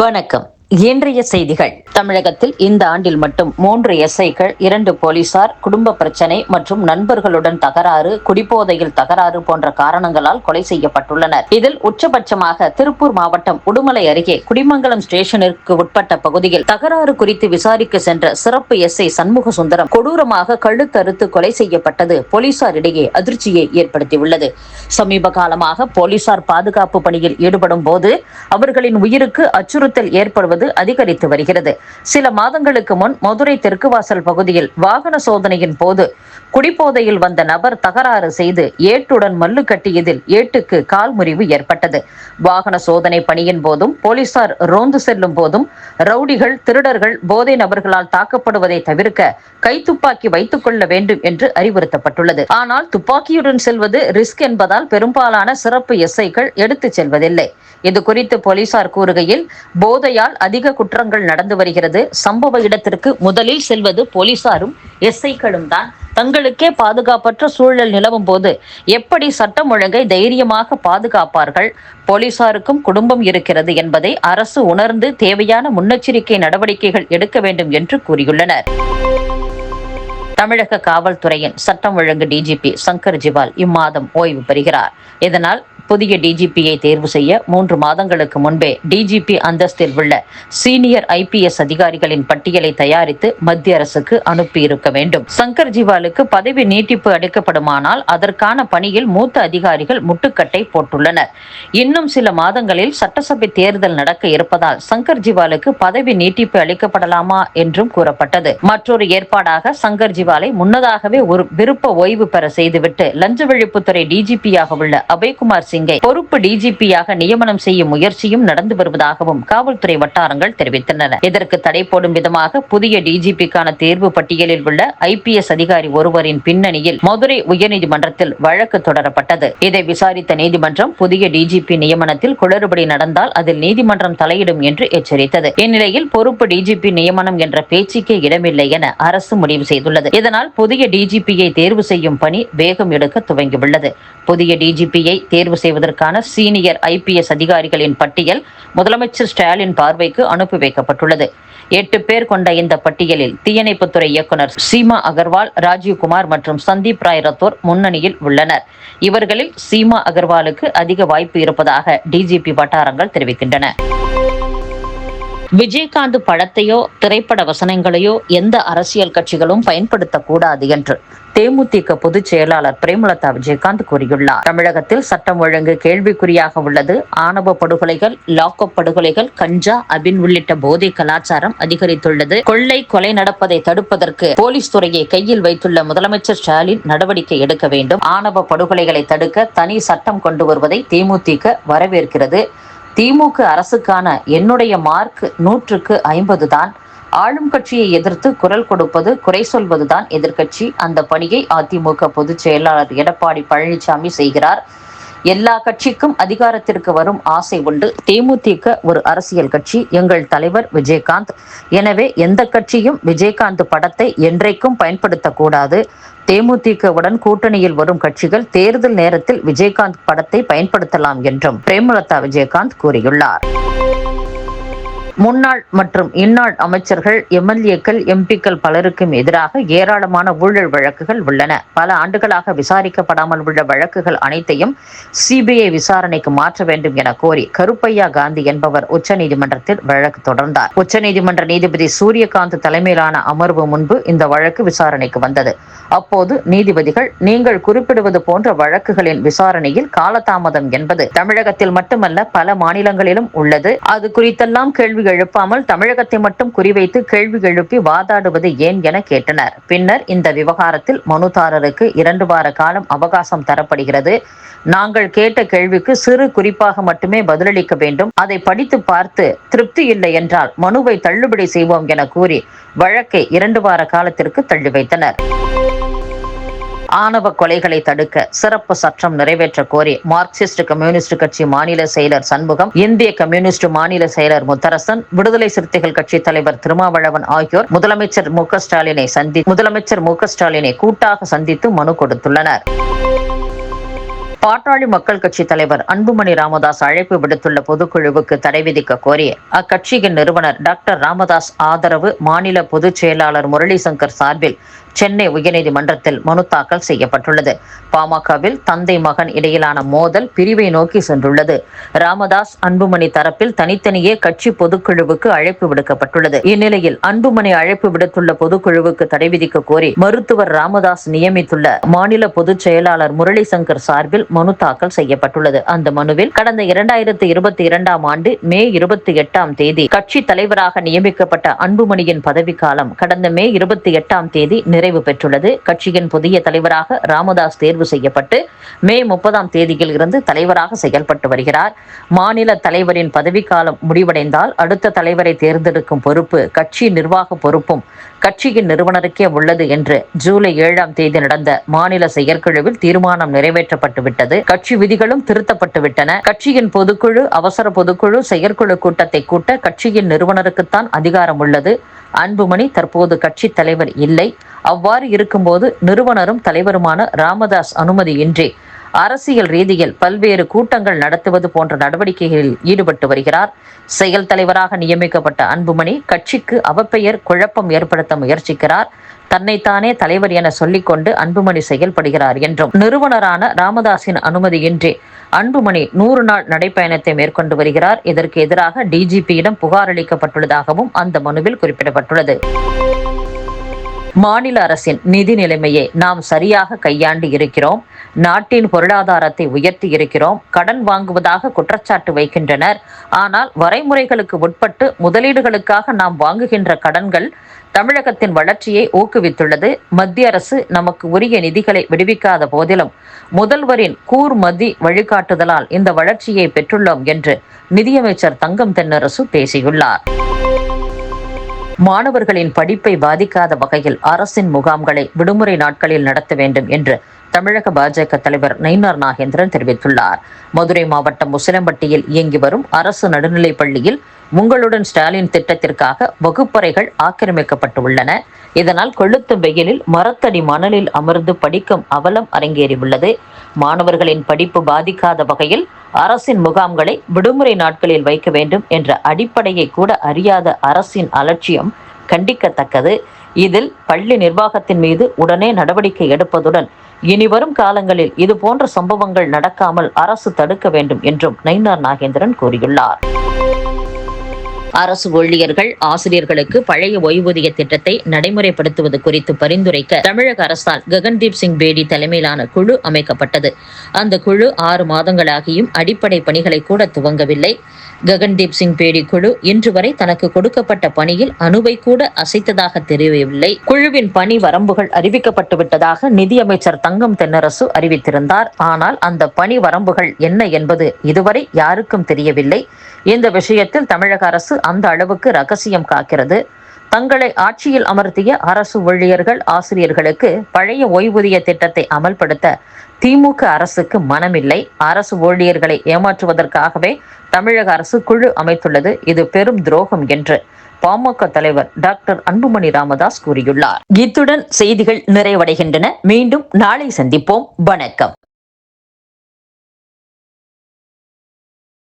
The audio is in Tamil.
வணக்கம். இன்றைய செய்திகள். தமிழகத்தில் இந்த ஆண்டில் மட்டும் மூன்று எஸ்ஐக்கள் இரண்டு போலீசார் குடும்ப பிரச்சனை மற்றும் நண்பர்களுடன் தகராறு குடிபோதையில் தகராறு போன்ற காரணங்களால் கொலை செய்யப்பட்டுள்ளனர். இதில் உச்சபட்சமாக திருப்பூர் மாவட்டம் உடுமலை அருகே குடிமங்கலம் ஸ்டேஷனிற்கு உட்பட்ட பகுதியில் தகராறு குறித்து விசாரிக்க சென்ற சிறப்பு எஸ்ஐ சண்முக சுந்தரம் கொடூரமாக கழுத்தறுத்து கொலை செய்யப்பட்டது போலீசாரிடையே அதிர்ச்சியை ஏற்படுத்தியுள்ளது. சமீப காலமாக போலீசார் பாதுகாப்பு பணியில் ஈடுபடும் போது அவர்களின் உயிருக்கு அச்சுறுத்தல் ஏற்படுவது அதிகரித்து வருகிறது. சில மாதங்களுக்கு முன் மதுரை தெற்கு வாசல் பகுதியில் வாகன சோதனையின் போது குடிபோதையில் வந்த நபர் தகராறு செய்து ஏட்டுடன் மல்லு கட்டியதில் ஏட்டுக்கு கால் முறிவு ஏற்பட்டது. வாகன சோதனை பணியின் போதும் போலீசார் ரோந்து செல்லும் போதும் ரவுடிகள் திருடர்கள் போதை நபர்களால் தாக்கப்படுவதை தவிர்க்க கைத்துப்பாக்கி வைத்துக் கொள்ள வேண்டும் என்று அறிவுறுத்தப்பட்டுள்ளது. ஆனால் துப்பாக்கியுடன் செல்வது ரிஸ்க் என்பதால் பெரும்பாலான சிறப்பு எஸ்ஐக்கள் எடுத்துச் செல்வதில்லை. இது குறித்து போலீசார் கூறுகையில் போதையால் அதிக குற்றங்கள் நடந்து வருகிறது. சம்பவ இடத்திற்கு முதலில் செல்வது போலீசாரும் எஸ்ஐக்களும் தான். தங்களுக்கே பாதுகாப்பற்ற சூழல் நிலவும் போது எப்படி சட்டம் ஒழுங்கை தைரியமாக பாதுகாப்பார்கள்? போலீசாருக்கும் குடும்பம் இருக்கிறது என்பதை அரசு உணர்ந்து தேவையான முன்னெச்சரிக்கை நடவடிக்கைகள் எடுக்க வேண்டும் என்று கூறியுள்ளனர். தமிழக காவல்துறையின் சட்டம் ஒழுங்கு டிஜிபி சங்கர் ஜிவால் இம்மாதம் ஓய்வு பெறுகிறார். இதனால் புதிய டிஜிபியை தேர்வு செய்ய மூன்று மாதங்களுக்கு முன்பே டிஜிபி அந்தஸ்தில் உள்ள சீனியர் ஐபிஎஸ் அதிகாரிகளின் பட்டியலை தயாரித்து மத்திய அரசுக்கு அனுப்பியிருக்க வேண்டும். சங்கர் ஜிவாலுக்கு பதவி நீட்டிப்பு அளிக்கப்படுமானால் அதற்கான பணியில் மூத்த அதிகாரிகள் முட்டுக்கட்டை போட்டுள்ளனர். இன்னும் சில மாதங்களில் சட்டசபை தேர்தல் நடக்க இருப்பதால் சங்கர் ஜிவாலுக்கு பதவி நீட்டிப்பு அளிக்கப்படலாமா என்றும் கூறப்பட்டது. மற்றொரு ஏற்பாடாக சங்கர் ஜிவாலை முன்னதாகவே ஒரு விருப்ப ஓய்வு பெற செய்துவிட்டு லஞ்ச ஒழிப்புத்துறை டிஜிபியாக உள்ள அபய்குமார் சிங்கை. பொறுப்பு டிஜிபியாக நியமனம் செய்யும் முயற்சியும் நடந்து வருவதாகவும் காவல்துறை வட்டாரங்கள் தெரிவித்தன. இதற்கு தடை போடும் விதமாக புதிய டிஜிபிக்கான தேர்வு பட்டியலில் உள்ள ஐபிஎஸ் அதிகாரி ஒருவரின் பின்னணியில் மதுரை உயர்நீதிமன்றத்தில் வழக்கு தொடரப்பட்டது. இதை விசாரித்த நீதிமன்றம் புதிய டிஜிபி நியமனத்தில் குளறுபடி நடந்தால் அதில் நீதிமன்றம் தலையிடும் என்று எச்சரித்தது. இந்நிலையில் பொறுப்பு டிஜிபி நியமனம் என்ற பேச்சுக்கே இடமில்லை என அரசு முடிவு செய்துள்ளது. இதனால் புதிய டிஜிபியை தேர்வு செய்யும் பணி வேகம் எடுக்க துவங்கியுள்ளது. புதிய டிஜிபியை தேர்வு செய்வதற்கான சீனியர் ஐபிஎஸ் அதிகாரிகளின் பட்டியல் முதலமைச்சர் ஸ்டாலின் பார்வைக்கு அனுப்பி வைக்கப்பட்டுள்ளது. எட்டு பேர் கொண்ட இந்த பட்டியலில் தீயணைப்புத்துறை இயக்குநர் சீமா அகர்வால் ராஜீவ்குமார் மற்றும் சந்தீப் ராய் ரத்தோர் முன்னணியில் உள்ளனர். இவர்களில் சீமா அகர்வாலுக்கு அதிக வாய்ப்பு இருப்பதாக டிஜிபி வட்டாரங்கள் தெரிவிக்கின்றன. விஜயகாந்த் படத்தையோ திரைப்பட வசனங்களையோ எந்த அரசியல் கட்சிகளும் பயன்படுத்தக்கூடாது என்று தேமுதிக பொதுச் செயலாளர் பிரேமலதா விஜயகாந்த் கூறியுள்ளார். தமிழகத்தில் சட்டம் ஒழுங்கு கேள்விக்குறியாக உள்ளது. ஆணவ படுகொலைகள் லாக்அப் படுகொலைகள் கஞ்சா அபின் உள்ளிட்ட போதை கலாச்சாரம் அதிகரித்துள்ளது. கொள்ளை கொலை நடப்பதை தடுப்பதற்கு போலீஸ் துறையை கையில் வைத்துள்ள முதலமைச்சர் ஸ்டாலின் நடவடிக்கை எடுக்க வேண்டும். ஆணவ படுகொலைகளை தடுக்க தனி சட்டம் கொண்டு வருவதை தேமுதிக வரவேற்கிறது. திமுக அரசுக்கான என்னுடைய மார்க் நூற்றுக்கு ஐம்பது தான் ஆளும் கட்சியை எதிர்த்து குரல் கொடுப்பது குறை சொல்வதுதான் எதிர்க்கட்சி. அந்த பணியை அதிமுக பொதுச் செயலாளர் எடப்பாடி பழனிசாமி செய்கிறார். எல்லா கட்சிக்கும் அதிகாரத்திற்கு வரும் ஆசை உண்டு. தேமுதிக ஒரு அரசியல் கட்சி எங்கள் தலைவர் விஜயகாந்த். எனவே எந்த கட்சியும் விஜயகாந்த் படத்தை என்றைக்கும் பயன்படுத்தக்கூடாது. தேமுதிகவுடன் கூட்டணியில் வரும் கட்சிகள் தேர்தல் நேரத்தில் விஜயகாந்த் படத்தை பயன்படுத்தலாம் என்றும் பிரேமலதா விஜயகாந்த் கூறியுள்ளார். முன்னாள் மற்றும் இந்நாள் அமைச்சர்கள் எம்எல்ஏக்கள் எம்பிக்கள் பலருக்கும் எதிராக ஏராளமான ஊழல் வழக்குகள் உள்ளன. பல ஆண்டுகளாக விசாரிக்கப்படாமல் உள்ள வழக்குகள் அனைத்தையும் சிபிஐ விசாரணைக்கு மாற்ற வேண்டும் என கோரி கருப்பையா காந்தி என்பவர் உச்சநீதிமன்றத்தில் வழக்கு தொடர்ந்தார். உச்சநீதிமன்ற நீதிபதி சூரியகாந்த் தலைமையிலான அமர்வு முன்பு இந்த வழக்கு விசாரணைக்கு வந்தது. அப்போது நீதிபதிகள் நீங்கள் குறிப்பிடுவது போன்ற வழக்குகளின் விசாரணையில் காலதாமதம் என்பது தமிழகத்தில் மட்டுமல்ல பல மாநிலங்களிலும் உள்ளது. அது குறித்தெல்லாம் கேள்வி எழுப்பாமல் தமிழகத்தை மட்டும் குறிவைத்து கேள்வி எழுப்பி வாதாடுவது ஏன் என கேட்டனர். பின்னர் இந்த விவகாரத்தில் மனுதாரருக்கு இரண்டு வார காலம் அவகாசம் தரப்படுகிறது. நாங்கள் கேட்ட கேள்விக்கு சிறு குறிப்பாக மட்டுமே பதிலளிக்க வேண்டும். அதை படித்து பார்த்து திருப்தி இல்லை என்றால் மனுவை தள்ளுபடி செய்வோம் என கூறி வழக்கை இரண்டு வார காலத்திற்கு தள்ளி வைத்தனர். ஆணவ கொலைகளை தடுக்க சிறப்பு சட்டம் நிறைவேற்ற கோரி மார்க்சிஸ்ட் கம்யூனிஸ்ட் கட்சி மாநில செயலர் சண்முகம் இந்திய கம்யூனிஸ்ட் மாநில செயலர் முத்தரசன் விடுதலை சிறுத்தைகள் கட்சி தலைவர் திருமாவளவன் ஆகியோர் முதலமைச்சர் மு ஸ்டாலினை சந்தி முதலமைச்சர் மு ஸ்டாலினை கூட்டாக சந்தித்து மனு கொடுத்துள்ளனர். பாட்டாளி மக்கள் கட்சி தலைவர் அன்புமணி ராமதாஸ் அழைப்பு விடுத்துள்ள பொதுக்குழுவுக்கு தடை விதிக்க கோரி அக்கட்சியின் நிறுவனர் டாக்டர் ராமதாஸ் ஆதரவு மாநில பொதுச் செயலாளர் முரளிசங்கர் சார்பில் சென்னை உயர்நீதிமன்றத்தில் மனு தாக்கல் செய்யப்பட்டுள்ளது. பாமகவில் தந்தை மகன் இடையிலான மோதல் பிரிவை நோக்கி சென்றுள்ளது. ராமதாஸ் அன்புமணி தரப்பில் தனித்தனியே கட்சி பொதுக்குழுவுக்கு அழைப்பு விடுக்கப்பட்டுள்ளது. இந்நிலையில் அன்புமணி அழைப்பு விடுத்துள்ள பொதுக்குழுவுக்கு தடை விதிக்க கோரி மருத்துவர் ராமதாஸ் நியமித்துள்ள மாநில பொதுச் செயலாளர் முரளி சங்கர் சார்பில் மனு தாக்கல் செய்யப்பட்டுள்ளது. அந்த மனுவில் கடந்த இரண்டாயிரத்தி இருபத்தி இரண்டாம் ஆண்டு மே இருபத்தி எட்டாம் தேதி கட்சி தலைவராக நியமிக்கப்பட்ட அன்புமணியின் பதவிக்காலம் கடந்த மே இருபத்தி எட்டாம் தேதி நிறை நிறைவு பெற்றுள்ளது. கட்சியின் புதிய தலைவராக ராமதாஸ் தேர்வு செய்யப்பட்டு மே முப்பதாம் தேதியில் இருந்து தலைவராக செயல்பட்டு வருகிறார். மாநில தலைவரின் பதவிக்காலம் முடிவடைந்தால் அடுத்த தலைவரை தேர்ந்தெடுக்கும் பொறுப்பு கட்சி நிர்வாக பொறுப்பும் கட்சியின் நிறுவனருக்கே உள்ளது என்று ஜூலை ஏழாம் தேதி நடந்த மாநில செயற்குழுவில் தீர்மானம் நிறைவேற்றப்பட்டு விட்டது கட்சி விதிகளும் திருத்தப்பட்டு விட்டன கட்சியின் பொதுக்குழு அவசர பொதுக்குழு செயற்குழு கூட்டத்தை கூட்ட கட்சியின் நிறுவனருக்குத்தான் அதிகாரம் உள்ளது. அன்புமணி தற்போது கட்சி தலைவர் இல்லை. அவ்வாறு இருக்கும்போது நிறுவனரும் தலைவருமான ராமதாஸ் அனுமதியின்றி அரசியல் ரீதியில் பல்வேறு கூட்டங்கள் நடத்துவது போன்ற நடவடிக்கைகளில் ஈடுபட்டு வருகிறார். செயல் தலைவராக நியமிக்கப்பட்ட அன்புமணி கட்சிக்கு அவப்பெயர் குழப்பம் ஏற்படுத்த முயற்சிக்கிறார். தன்னைத்தானே தலைவர் என சொல்லிக்கொண்டு அன்புமணி செயல்படுகிறார் என்றும் நிறுவனரான ராமதாஸின் அனுமதியின்றி அன்புமணி நூறு நாள் நடைப்பயணத்தை மேற்கொண்டு வருகிறார். இதற்கு எதிராக டிஜிபியிடம் புகார் அளிக்கப்பட்டுள்ளதாகவும் அந்த மனுவில் குறிப்பிடப்பட்டுள்ளது. மாநில அரசின் நிதி நிலைமையை நாம் சரியாக கையாண்டு இருக்கிறோம். நாட்டின் பொருளாதாரத்தை உயர்த்தி இருக்கிறோம். கடன் வாங்குவதாக குற்றச்சாட்டு வைக்கின்றனர். ஆனால் வரைமுறைகளுக்கு உட்பட்டு முதலீடுகளுக்காக நாம் வாங்குகின்ற கடன்கள் தமிழகத்தின் வளர்ச்சியை ஊக்குவித்துள்ளது. மத்திய அரசு நமக்கு உரிய நிதிகளை விடுவிக்காத போதிலும் முதல்வரின் கூர்மதி வழிகாட்டுதலால் இந்த வளர்ச்சியை பெற்றுள்ளோம் என்று நிதியமைச்சர் தங்கம் தென்னரசு பேசியுள்ளார். மாணவர்களின் படிப்பை பாதிக்காத வகையில் அரசின் முகாம்களை விடுமுறை நாட்களில் நடத்த வேண்டும் என்று தமிழக பாஜக தலைவர் நயினார் நாகேந்திரன் தெரிவித்துள்ளார். மதுரை மாவட்டம் முசிலம்பட்டியில் இயங்கி வரும் அரசு நடுநிலைப் பள்ளியில் உங்களுடன் ஸ்டாலின் திட்டத்திற்காக வகுப்பறைகள் ஆக்கிரமிக்கப்பட்டுள்ளன. இதனால் கொளுத்தும் வெயிலில் மரத்தடி மணலில் அமர்ந்து படிக்கும் அவலம் அரங்கேறியுள்ளது. மாணவர்களின் படிப்பு பாதிக்காத வகையில் அரசின் முகாம்களை விடுமுறை நாட்களில் வைக்க வேண்டும் என்ற அடிப்படையை கூட அறியாத அரசின் அலட்சியம் கண்டிக்கத்தக்கது. இதில் பள்ளி நிர்வாகத்தின் மீது உடனே நடவடிக்கை எடுப்பதுடன் இனி வரும் காலங்களில் இதுபோன்ற சம்பவங்கள் நடக்காமல் அரசு தடுக்க வேண்டும் என்றும் நயினார் நாகேந்திரன் கூறியுள்ளார். அரசு ஊழியர்கள் ஆசிரியர்களுக்கு பழைய ஓய்வூதிய திட்டத்தை நடைமுறைப்படுத்துவது குறித்து பரிந்துரைக்க தமிழக அரசால் ககன்தீப் சிங் பேடி தலைமையிலான குழு அமைக்கப்பட்டது. அந்த குழு ஆறு மாதங்களாகியும் அடிப்படை பணிகளை கூட துவங்கவில்லை. ககன்தீப் சிங் பேடி குழு இன்று வரை தனக்கு கொடுக்கப்பட்ட பணியில் அணுவை கூட அசைத்ததாக தெரியவில்லை. குழுவின் பணி வரம்புகள் அறிவிக்கப்பட்டு விட்டதாக நிதியமைச்சர் தங்கம் தென்னரசு அறிவித்திருந்தார். ஆனால் அந்த பணி வரம்புகள் என்ன என்பது இதுவரை யாருக்கும் தெரியவில்லை. இந்த விஷயத்தில் தமிழக அரசு அந்த அளவுக்கு ரகசியம் காக்கிறது. தங்களை ஆட்சியில் அமர்த்திய அரசு ஊழியர்கள் ஆசிரியர்களுக்கு பழைய ஓய்வூதிய திட்டத்தை அமல்படுத்த திமுக அரசுக்கு மனமில்லை. அரசு ஊழியர்களை ஏமாற்றுவதற்காகவே தமிழக அரசு குழு அமைத்துள்ளது. இது பெரும் துரோகம் என்று பாமக தலைவர் டாக்டர் அன்புமணி ராமதாஸ் கூறியுள்ளார். இத்துடன் செய்திகள் நிறைவடைகின்றன. மீண்டும் நாளை சந்திப்போம். வணக்கம்.